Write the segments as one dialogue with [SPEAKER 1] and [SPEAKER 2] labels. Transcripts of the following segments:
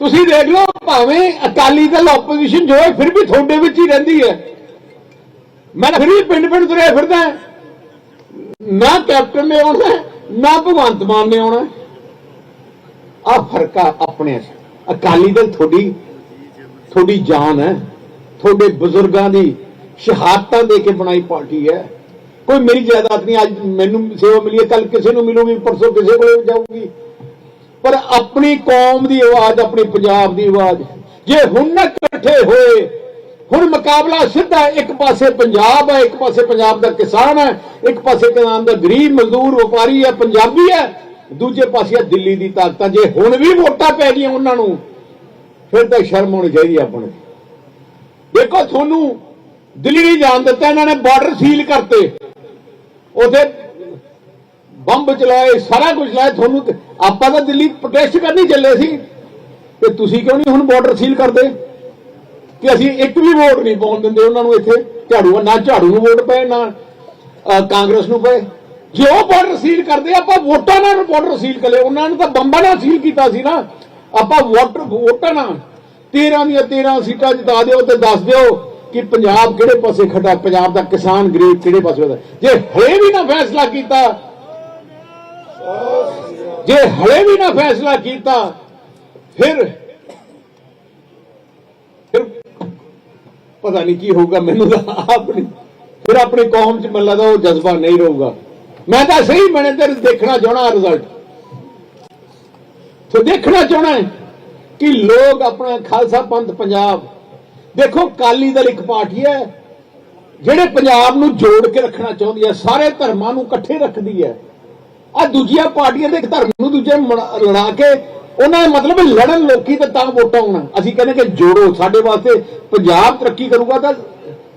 [SPEAKER 1] ਤੁਸੀਂ ਦੇਖ ਲਓ, ਭਾਵੇਂ ਅਕਾਲੀ ਦਲ ਆਪੋਜੀਸ਼ਨ ਜੋ ਹੈ, ਫਿਰ ਵੀ ਤੁਹਾਡੇ ਵਿੱਚ ਹੀ ਰਹਿੰਦੀ ਹੈ। ਮੈਂ ਫਿਰ ਵੀ ਪਿੰਡ ਪਿੰਡ ਤੁਰਿਆ ਫਿਰਦਾ ਨਾ ਕੈਪਟਨ ਨੇ ਆਉਣਾ, ਨਾ ਭਗਵੰਤ ਮਾਨ ਨੇ ਆਉਣਾ। ਆ ਫ਼ਰਕ ਆ ਆਪਣੇ 'ਚ। ਅਕਾਲੀ ਦਲ ਤੁਹਾਡੀ ਤੁਹਾਡੀ ਜਾਨ ਹੈ। ਤੁਹਾਡੇ ਬਜ਼ੁਰਗਾਂ ਦੀ ਸ਼ਹਾਦਤਾਂ ਦੇ ਕੇ ਬਣਾਈ ਪਾਰਟੀ ਹੈ। ਕੋਈ ਮੇਰੀ ਜਾਇਦਾਦ ਨਹੀਂ, ਅੱਜ ਮੈਨੂੰ ਸੇਵਾ ਮਿਲੀ ਹੈ ਕੱਲ ਕਿਸੇ ਨੂੰ ਮਿਲੂਗੀ, ਪਰਸੋਂ ਕਿਸੇ ਕੋਲ ਜਾਊਗੀ। ਪਰ ਆਪਣੀ ਕੌਮ ਦੀ ਆਵਾਜ਼, ਆਪਣੀ ਪੰਜਾਬ ਦੀ ਆਵਾਜ਼ ਜੇ ਹੁਣ ਨਾ ਇਕੱਠੇ ਹੋਏ, ਹੁਣ ਮੁਕਾਬਲਾ ਸਿੱਧਾ ਇੱਕ ਪਾਸੇ ਪੰਜਾਬ ਹੈ, ਇੱਕ ਪਾਸੇ ਪੰਜਾਬ ਦਾ ਕਿਸਾਨ ਹੈ, ਇੱਕ ਪਾਸੇ ਕਿਸਾਨ ਦਾ ਗਰੀਬ ਮਜ਼ਦੂਰ ਵਪਾਰੀ ਹੈ, ਪੰਜਾਬੀ ਹੈ, ਦੂਜੇ ਪਾਸੇ ਹੈ ਦਿੱਲੀ ਦੀ ਤਾਕਤਾਂ। ਜੇ ਹੁਣ ਵੀ ਵੋਟਾਂ ਪੈ ਗਈਆਂ ਉਹਨਾਂ ਨੂੰ, ਫਿਰ ਤਾਂ ਸ਼ਰਮ ਹੋਣੀ ਚਾਹੀਦੀ ਹੈ ਆਪਣੇ ਦੇਖੋ, ਤੁਹਾਨੂੰ ਦਿੱਲੀ ਨਹੀਂ ਜਾਣ ਦਿੱਤਾ, ਇਹਨਾਂ ਨੇ ਬਾਰਡਰ ਸੀਲ ਕਰਤੇ। ਉਥੇ ਬੰਬ ਚਲਾਏ, ਸਾਰਾ ਕੁਝ ਚਲਾਇਆ ਤੁਹਾਨੂੰ ਆਪਾਂ ਤਾਂ ਦਿੱਲੀ ਪ੍ਰੋਟੈਸਟ ਕਰਨੀ ਚੱਲੇ ਸੀ ਤੇ ਤੁਸੀਂ ਕਿਉਂ ਨਹੀਂ ਹੁਣ ਬਾਰਡਰ ਸੀਲ ਕਰਦੇ? ਕਿ ਅਸੀਂ ਇੱਕ ਵੀ ਵੋਟ ਨਹੀਂ ਪਾਉਣ ਦਿੰਦੇ ਉਹਨਾਂ ਨੂੰ ਇੱਥੇ। ਝਾੜੂ ਨਾ ਝਾੜੂ ਨੂੰ ਵੋਟ ਪਏ, ਨਾ ਕਾਂਗਰਸ ਨੂੰ ਪਏ। ਜੇ ਉਹ ਬਾਰਡਰ ਸੀਲ ਕਰਦੇ, ਆਪਾਂ ਵੋਟਾਂ ਨਾਲ ਬਾਰਡਰ ਸੀਲ ਕਰੇ ਉਹਨਾਂ ਨੇ ਤਾਂ ਬੰਬਾਂ ਨਾਲ ਸੀਲ ਕੀਤਾ ਸੀ ਨਾ। ਆਪਾਂ ਵੋਟਰ ਵੋਟਾਂ ਨਾਲ। 13 ਦੀਆਂ 13 ਸੀਟਾਂ ਜਿਤਾ ਦਿਓ ਤੇ ਦੱਸ ਦਿਓ ਕਿ ਪੰਜਾਬ ਕਿਹੜੇ ਪਾਸੇ ਖੜਾ, ਪੰਜਾਬ ਦਾ ਕਿਸਾਨ ਗਰੀਬ ਕਿਹੜੇ ਪਾਸੇ ਖੜਾ। ਜੇ ਹਲੇ ਵੀ ਨਾ ਫੈਸਲਾ ਕੀਤਾ ਜੇ ਹਲੇ ਵੀ ਨਾ ਫੈਸਲਾ ਕੀਤਾ, ਫਿਰ ਫਿਰ ਪਤਾ ਨਹੀਂ ਕੀ ਹੋਊਗਾ ਮੈਨੂੰ ਤਾਂ ਆਪਣੀ ਫਿਰ ਆਪਣੀ ਕੌਮ ਚ ਮੈਨੂੰ ਲੱਗਦਾ ਉਹ ਜਜ਼ਬਾ ਨਹੀਂ ਰਹੂਗਾ। ਮੈਂ ਤਾਂ ਸਹੀ ਮੈਨੇਜਰ ਦੇਖਣਾ ਚਾਹਣਾ ਰਿਜ਼ਲਟ ਸੋ ਦੇਖਣਾ ਚਾਹਣਾ ਕਿ ਲੋਕ ਆਪਣਾ ਖਾਲਸਾ ਪੰਥ ਪੰਜਾਬ ਦੇਖੋ ਕਾਲੀ ਦਲ ਇੱਕ ਪਾਰਟੀ ਹੈ, ਜਿਹੜੇ ਪੰਜਾਬ ਨੂੰ ਜੋੜ ਕੇ ਰੱਖਣਾ ਚਾਹੁੰਦੀ ਹੈ, ਸਾਰੇ ਧਰਮਾਂ ਨੂੰ ਇਕੱਠੇ ਰੱਖਦੀ ਹੈ। ਆ ਦੂਜੀਆਂ ਪਾਰਟੀਆਂ ਦੇ ਇੱਕ ਧਰਮ ਨੂੰ ਦੂਜੇ ਮੜ- ਲੜਾ ਕੇ ਉਹਨਾਂ ਦਾ ਮਤਲਬ ਲੜਨ ਲੋਕੀ ਤੇ ਤਾਂ ਵੋਟਾਂ ਆਉਣਾ ਅਸੀਂ ਕਹਿੰਦੇ ਕਿ ਜੋੜੋ, ਸਾਡੇ ਵਾਸਤੇ ਪੰਜਾਬ ਤਰੱਕੀ ਕਰੂਗਾ ਤਾਂ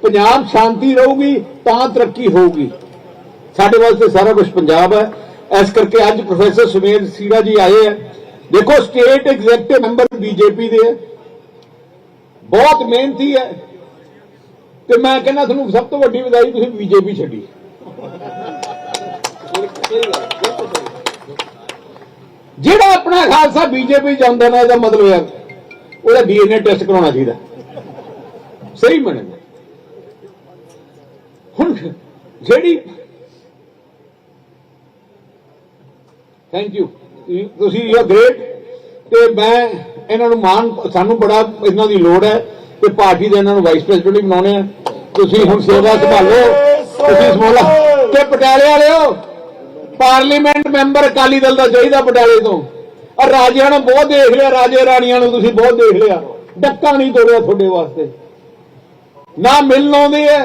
[SPEAKER 1] ਪੰਜਾਬ ਸ਼ਾਂਤੀ ਰਹੂਗੀ, ਤਾਂ ਤਰੱਕੀ ਹੋਊਗੀ। ਸਾਡੇ ਵਾਸਤੇ ਸਾਰਾ ਕੁਝ ਪੰਜਾਬ ਹੈ। ਇਸ ਕਰਕੇ ਅੱਜ ਪ੍ਰੋਫੈਸਰ ਸੁਮੇਰ ਸੀਰਾ ਜੀ ਆਏ ਹੈ। ਦੇਖੋ ਸਟੇਟ ਐਗਜ਼ੈਕਟਿਵ ਮੈਂਬਰ ਬੀਜੇਪੀ ਦੇ ਹੈ। ਬਹੁਤ ਮਿਹਨਤੀ ਹੈ। ਤੇ ਮੈਂ ਕਹਿੰਦਾ ਤੁਹਾਨੂੰ ਸਭ ਤੋਂ ਵੱਡੀ ਵਧਾਈ ਤੁਸੀਂ ਬੀਜੇਪੀ ਛੱਡੀ। ਜਿਹੜਾ ਆਪਣਾ ਖਾਲਸਾ ਬੀਜੇਪੀ ਜਾਂਦਾ ਨਾ, ਇਹਦਾ ਮਤਲਬ ਹੈ ਉਹਦਾ ਡੀਐਨਏ ਟੈਸਟ ਕਰਾਉਣਾ ਚਾਹੀਦਾ। ਸਹੀ ਮੰਨਦੇ। ਹੁਣ ਜਿਹੜੀ ਥੈਂਕ ਯੂ ਤੁਸੀਂ ਯੂ ਗ੍ਰੇਟ ਤੇ ਮੈਂ ਇਹਨਾਂ ਨੂੰ ਮਾਨ ਸਾਨੂੰ ਬੜਾ ਇਹਨਾਂ ਦੀ ਲੋੜ ਹੈ ਤੇ ਪਾਰਟੀ ਦੇ ਇਹਨਾਂ ਨੂੰ ਵਾਈਸ ਪ੍ਰੈਜ਼ੀਡੈਂਟ ਵੀ ਬਣਾਉਣੇ ਆ। ਤੁਸੀਂ ਹੁਣ ਸੇਵਾ ਸੰਭਾਲੋ। ਤੁਸੀਂ ਸਮੋਲਾ ਤੇ ਪਟਿਆਲੇ ਵਾਲਿਓ ਪਾਰਲੀਮੈਂਟ ਮੈਂਬਰ ਅਕਾਲੀ ਦਲ ਦਾ ਚਾਹੀਦਾ ਬਟਾਲੇ ਤੋਂ। ਔਰ ਰਾਜਿਆਂ ਨੂੰ ਬਹੁਤ ਦੇਖ ਲਿਆ, ਰਾਜੇ ਰਾਣੀਆਂ ਨੂੰ ਤੁਸੀਂ ਬਹੁਤ ਦੇਖ ਲਿਆ। ਡੱਕਾ ਨਹੀਂ ਤੋੜਿਆ ਤੁਹਾਡੇ ਵਾਸਤੇ। ਨਾ ਮਿਲਣ ਆਉਂਦੇ ਐ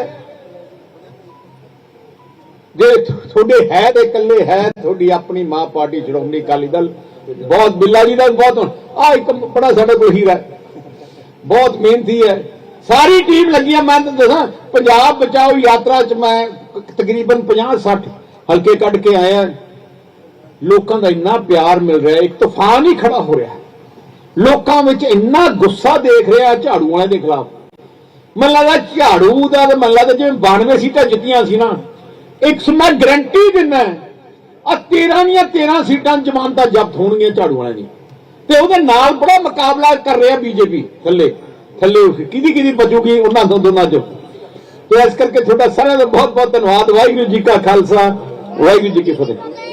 [SPEAKER 1] ਜੇ ਤੁਹਾਡੇ ਹੈ ਤੇ ਇਕੱਲੇ ਹੈ ਤੁਹਾਡੀ ਆਪਣੀ ਮਾਂ ਪਾਰਟੀ ਸ਼੍ਰੋਮਣੀ ਅਕਾਲੀ ਦਲ, ਬਹੁਤ ਬਿੱਲਾ ਜੀ ਦਾ ਵੀ ਬਹੁਤ ਆ ਇੱਕ ਬੜਾ ਸਾਡਾ ਕੋਈ ਹੀਰਾ ਹੈ। ਬਹੁਤ ਮਿਹਨਤੀ ਹੈ। ਸਾਰੀ ਟੀਮ ਲੱਗੀ ਆ, ਮੈਂ ਤਾਂ ਦੱਸਾਂ, ਪੰਜਾਬ ਬਚਾਓ ਯਾਤਰਾ ਚ ਮੈਂ ਤਕਰੀਬਨ 50 60 ਹਲਕੇ ਕੱਢ ਕੇ ਆਇਆ ਲੋਕਾਂ ਦਾ ਇੰਨਾ ਪਿਆਰ ਮਿਲ ਰਿਹਾ ਇੱਕ ਤੂਫਾਨ ਹੀ ਖੜਾ ਹੋ ਰਿਹਾ ਲੋਕਾਂ ਵਿੱਚ ਇੰਨਾ ਗੁੱਸਾ ਦੇਖ ਰਿਹਾ ਝਾੜੂ ਵਾਲਿਆਂ ਦੇ ਖਿਲਾਫ। ਮੈਨੂੰ ਲੱਗਦਾ ਝਾੜੂ ਦਾ ਤੇ ਲੱਗਦਾ ਜਿਵੇਂ 92 ਸੀਟਾਂ ਜਿੱਤੀਆਂ ਸੀ ਨਾ, ਇੱਕ ਸੋ ਗਰੰਟੀ ਦਿੰਦਾ ਆ 13 ਦੀਆਂ 13 ਸੀਟਾਂ ਜ਼ਮਾਨਤਾਂ ਜ਼ਬਤ ਹੋਣਗੀਆਂ ਝਾੜੂ ਵਾਲਿਆਂ ਦੀ। ਤੇ ਉਹਦੇ ਨਾਲ ਬੜਾ ਮੁਕਾਬਲਾ ਕਰ ਰਿਹਾ ਬੀਜੇਪੀ ਥੱਲੇ ਥੱਲੇ ਕਿਹਦੀ ਕਿਹਦੀ ਬਚੂਗੀ, ਉਹਨਾਂ ਤੋਂ ਦੋਨਾਂ ਚੋਂ। ਤੇ ਇਸ ਕਰਕੇ ਤੁਹਾਡਾ ਸਾਰਿਆਂ ਦਾ ਬਹੁਤ ਬਹੁਤ ਧੰਨਵਾਦ। ਵਾਹਿਗੁਰੂ ਜੀ ਕਾ ਖਾਲਸਾ। ਵਾਹਿਗੁਰੂ ਜੀ ਕੀ ਫਤਿਹ